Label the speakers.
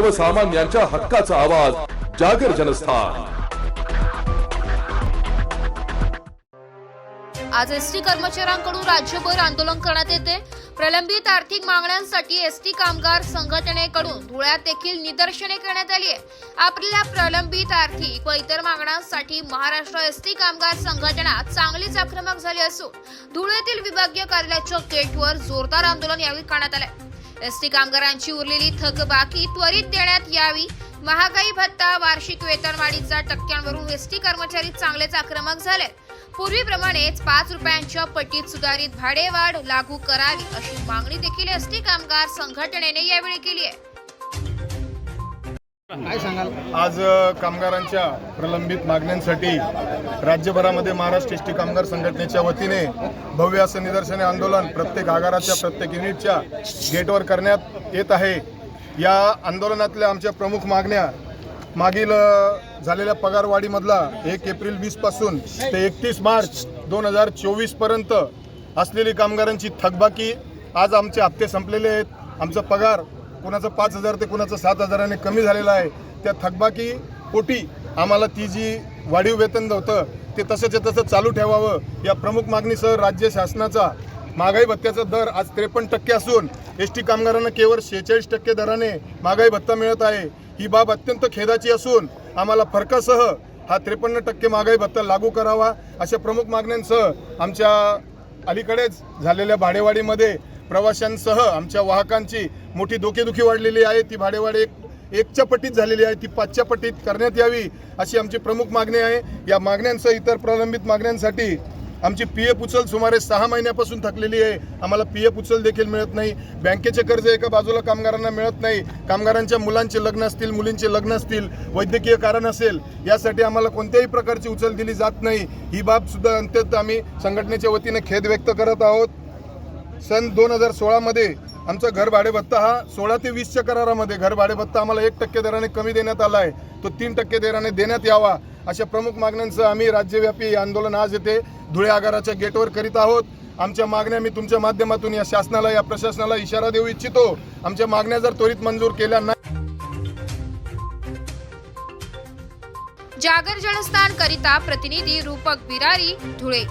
Speaker 1: सर्वसामान्यांच्या हक्काचा आवाज जागर जनस्थान.
Speaker 2: आज एसटी कर्मचाऱ्यांकडून राज्यभर आंदोलन करण्यात येते. प्रलंबित आर्थिक मागण्यांसाठी एसटी कामगार संघटनेकडून धुळ्यात देखील निदर्शने करण्यात आली आहे. आपल्या प्रलंबित आर्थिक व इतर मागण्यांसाठी महाराष्ट्र एसटी कामगार संघटना चांगलीच आक्रमक झाली असून धुळ्यातील विभागीय कार्यालयाच्या गेटवर जोरदार आंदोलन यावेळी करण्यात आलंय. एसटी कामगारांची उरलेली थकबाकी त्वरित देण्यात यावी. महागाई भत्ता वार्षिक वेतनवाढीचा टक्क्यांवरून एसटी कर्मचारी चांगलेच आक्रमक झाले पूर्वीप्रमाणेच पाच रुपयांच्या पटीत सुधारित भाडेवाढ लागू करावी अशी मागणी देखील एसटी कामगार संघटनेने यावेळी केली आहे.
Speaker 3: काय सांगाल?
Speaker 4: आज कामगारांच्या प्रलंबित मागण्यांसाठी राज्यभरामध्ये महाराष्ट्र एसटी कामगार संघटनेच्या वतीने भव्य असं निदर्शने आंदोलन प्रत्येक आगाराच्या प्रत्येक युनिटच्या गेटवर करण्यात येत आहे. या आंदोलनातल्या आमच्या प्रमुख मागण्या मागील झालेल्या पगारवाढीमधला एक एप्रिल वीसपासून ते एकतीस मार्च दोन हजार चोवीसपर्यंत असलेली कामगारांची थकबाकी आज आमचे हप्ते संपलेले आहेत. आमचा पगार कुणाचं पाच हजार ते कुणाचं सात हजाराने कमी झालेलं आहे त्या थकबाकी पोटी आम्हाला ती जी वाढीव वेतन होतं ते तसंच्या तसं चालू ठेवावं. या प्रमुख मागणीसह राज्य शासनाचा महागाई भत्त्याचा दर आज त्रेपन्न टक्के असून एस टी कामगारांना केवळ शेहेचाळीस टक्के दराने महागाई भत्ता मिळत आहे. ही बाब अत्यंत खेदाची असून आम्हाला फरकासह हा त्रेपन्न टक्के महागाई भत्ता लागू करावा अशा प्रमुख मागण्यांसह आमच्या अलीकडेच झालेल्या भाडेवाडीमध्ये प्रवाशांसह आमच्या वाहकांची मोठी डोकेदुखी वाढलेली आहे. ती भाडेवाढ एक एकच्या पटीत झालेली आहे. ती पाचच्या पटीत करण्यात यावी अशी आमची प्रमुख मागणी आहे. या मागण्यांसह इतर प्रलंबित मागण्यांसाठी आमची पी एफ उचल सुमारे सहा महिन्यापासून थकलेली आहे. आम्हाला पी एफ उचल देखील मिळत नाही. बँकेचे कर्ज एका बाजूला कामगारांना मिळत नाही. कामगारांच्या मुलांचे लग्न असतील मुलींचे लग्न असतील वैद्यकीय कारण असेल यासाठी आम्हाला कोणत्याही प्रकारची उचल दिली जात नाही. ही बाबसुद्धा अत्यंत आम्ही संघटनेच्या वतीने खेद व्यक्त करत आहोत. सन दोन हजार सोळामध्ये आमचा घर भाडेभत्ता हा सोळा ते वीसच्या करारामध्ये घर भाडेभत्ता आम्हाला एक टक्के दराने कमी देण्यात आला आहे. तो तीन टक्के दराने देण्यात यावा अशा प्रमुख मागण्यांसह आम्ही राज्यव्यापी आंदोलन आज येथे धुळे आगाराच्या गेटवर करीत आहोत. आमच्या मागण्या मी तुमच्या माध्यमातून या शासनाला या प्रशासनाला इशारा देऊ इच्छितो. आमच्या मागण्या जर त्वरित मंजूर केल्या नाही
Speaker 2: जागर जलस्थान करिता प्रतिनिधी रूपक बिरारी धुळे.